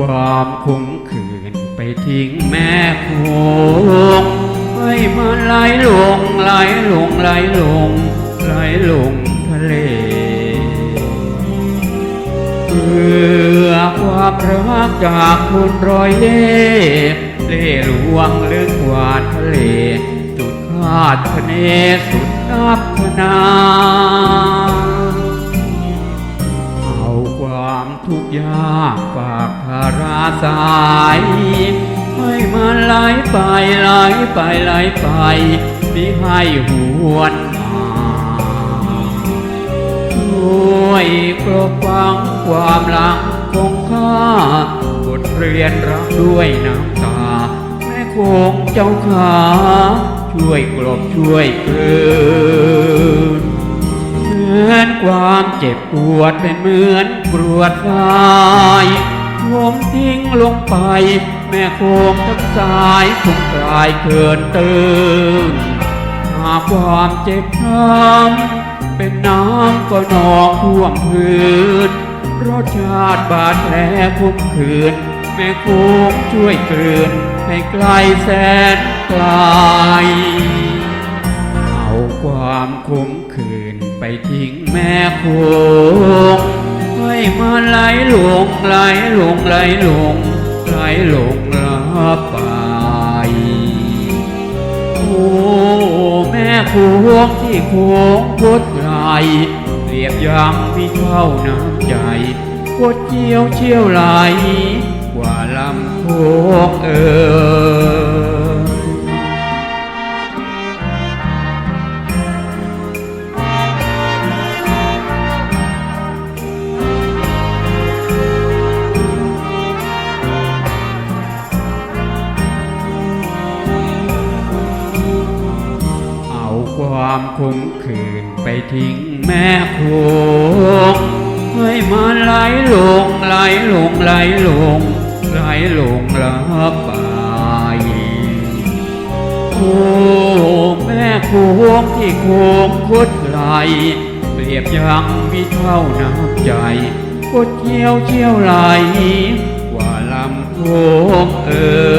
ความคงคืนไปทิ้งแม่คงให้มันไหลลงไหลลงไหลลงไหลลงทะเลเพื่อความรักจากคนรอยเล่ห์เล่หลวงลึกกว่าทะเล สุดคาดคะเนสุดนับพนา สายให้มันไหลไปไหลไปไหลไปมิให้หวนมาช่วยกลบฟังความหลังของข้าบทเรียนรักด้วยน้ำตาแม่คงเจ้าขาช่วยกลบช่วยเกลืนเหมือนความเจ็บปวดเป็นเหมือนกรวดทราย มทิ้งลงไป แม่คงทั้งสายคงกลายเกินตื่นหากความเจ็บช้ำเป็นน้ำก็นองท่วมพื้นรสชาติบาดแผลคมคืน แม่คงช่วยกลืนให้ไกลแสนไกลเอาความคมคืนไปทิ้งแม่คง ให้มันไหลลงไหลลงไหลลงไหลลงลับไปโอ้แม่คงที่โค้งพดไหลเรียบยังมีเท่าน้ำใจพดเจียวเชี่ยวไหลกว่าลำโคงเอ่ย ความคมคืนไปทิ้งแม่คงให้มันไหลลงไหลลงไหลลงไหลลงลับไปโอ้แม่โคงที่โคงคดไหลเปรียบยังมีเท่าน้ำใจกดเชี่ยวเชี่ยวไหลกว่าลำโคงเอ่ย